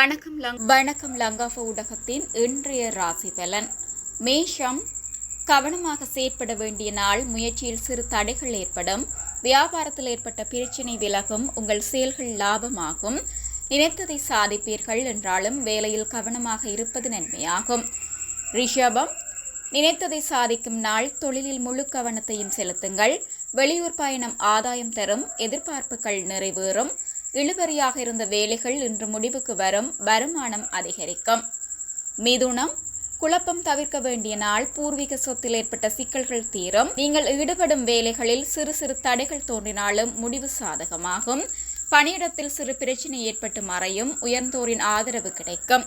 வணக்கம் லங் வணக்கம் லங்காஃப ஊடகத்தின் இன்றைய ராசி பலன். மேஷம் கவனமாக செயற்பட வேண்டிய நாள் முயற்சியில் சிறு தடைகள் ஏற்படும் வியாபாரத்தில் ஏற்பட்ட பிரச்சினை விலகும் உங்கள் செயல்கள் லாபமாகும். நினைத்ததை சாதிப்பீர்கள் என்றாலும் வேலையில் கவனமாக இருப்பது நன்மையாகும். ரிஷபம் நினைத்ததை சாதிக்கும் நாள் தொழிலில் முழு கவனத்தையும் செலுத்துங்கள். வெளியூர் பயணம் ஆதாயம் தரும் எதிர்பார்ப்புகள் நிறைவேறும். இழுபறியாக இருந்த வேலைகள் இன்று முடிவுக்கு வரும் வருமானம் அதிகரிக்கும். மிதுனம் குழப்பம் தவிர்க்க வேண்டிய நாள் பூர்வீக சொத்தில் ஏற்பட்ட சிக்கல்கள் தீரும். நீங்கள் ஈடுபடும் வேலைகளில் சிறு சிறு தடைகள் தோன்றினாலும் முடிவு சாதகமாகும். பணியிடத்தில் சிறு பிரச்சனை ஏற்பட்டு மறையும் உயர்ந்தோரின் ஆதரவு கிடைக்கும்.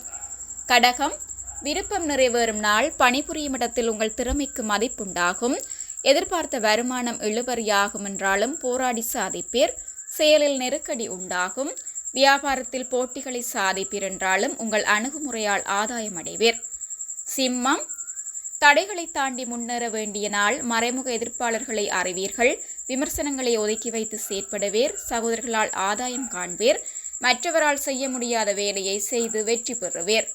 கடகம் விருப்பம் நிறைவேறும் நாள் பணிபுரியும் இடத்தில் உங்கள் திறமைக்கு மதிப்புண்டாகும். எதிர்பார்த்த வருமானம் இழுபறியாகும் என்றாலும் போராடி சாதிப்பீர். செயலில் நெருக்கடி உண்டாகும். வியாபாரத்தில் போட்டிகளை சாதிப்பீர் என்றாலும் உங்கள் அணுகுமுறையால் ஆதாயம் அடைவீர் சிம்மம் தடைகளை தாண்டி முன்னேற வேண்டிய நாள் மறைமுக எதிர்ப்பாளர்களை அறிவீர்கள். விமர்சனங்களை ஒதுக்கி வைத்து செயற்படுவீர். சகோதரர்களால் ஆதாயம் காண்பீர். மற்றவரால் செய்ய முடியாத வேலையை செய்து வெற்றி பெறுவீர்.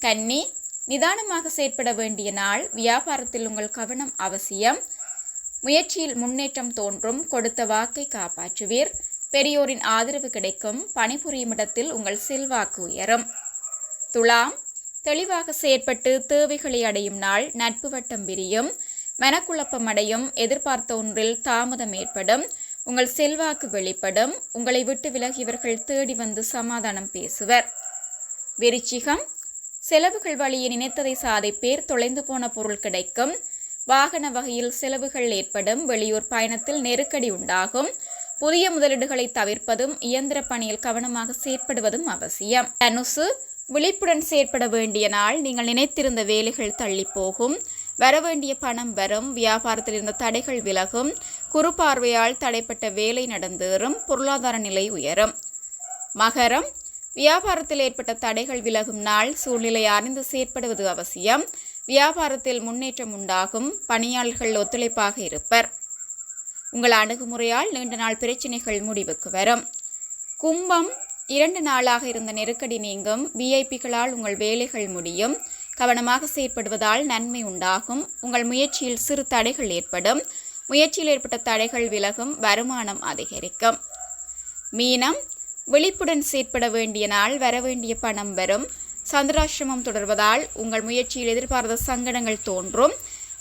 கன்னி நிதானமாக செயற்பட வேண்டிய நாள் வியாபாரத்தில் உங்கள் கவனம் அவசியம். முயற்சியில் முன்னேற்றம் தோன்றும். கொடுத்த வாக்கை காப்பாற்றுவீர். பெரியோரின் ஆதரவு கிடைக்கும். பணிபுரியும் இடத்தில் உங்கள் செல்வாக்கு உயரும். துலாம் தெளிவாக செயற்பட்டு தேவைகளை அடையும் நாள் நட்பு வட்டம் விரியும். மனக்குழப்பம் அடையும். எதிர்பார்த்த ஒன்றில் தாமதம் ஏற்படும். உங்கள் செல்வாக்கு வெளிப்படும். உங்களை விட்டு விலகியவர்கள் தேடி வந்து சமாதானம் பேசுவர். விருச்சிகம் செலவுகள் வழியே நினைத்ததை சாதிப்பேர் தொலைந்து போன பொருள் கிடைக்கும். வாகன வகையில் செலவுகள் ஏற்படும். வெளியூர் பயணத்தில் நெருக்கடி உண்டாகும். புதிய முதலீடுகளை தவிர்ப்பதும் இயந்திர பணியில் கவனமாக செயற்படுவதும் அவசியம். தனுசு விழிப்புடன் செயற்பட வேண்டிய நாள். நீங்கள் நினைத்திருந்த வேலைகள் தள்ளி போகும். வரவேண்டிய பணம் வரும். வியாபாரத்தில் இருந்த தடைகள் விலகும். குறு பார்வையால் தடைப்பட்ட வேலை நடந்தேறும். பொருளாதார நிலை உயரும். மகரம். வியாபாரத்தில் ஏற்பட்ட தடைகள் விலகும் நாள். சூழ்நிலை அறிந்து செயற்படுவது அவசியம். வியாபாரத்தில் முன்னேற்றம் உண்டாகும். பணியாளர்கள் ஒத்துழைப்பாக இருப்பர். உங்கள் அணுகுமுறையால் நீண்ட நாள் பிரச்சினைகள் முடிவுக்கு வரும். கும்பம் இரண்டு நாளாக இருந்த நெருக்கடி நீங்கும். விஐபிகளால் உங்கள் வேலைகள் முடியும். கவனமாக செயற்படுவதால் நன்மை உண்டாகும். உங்கள் முயற்சியில் சிறு தடைகள் ஏற்படும். முயற்சியில் ஏற்பட்ட தடைகள் விலகும். வருமானம் அதிகரிக்கும். மீனம் விழிப்புடன் செயற்பட வேண்டிய நாள் வரவேண்டிய பணம் வரும். சந்திராசிரமம் தொடர்வதால் உங்கள் முயற்சியில் எதிர்பார்த்த சங்கடங்கள் தோன்றும்.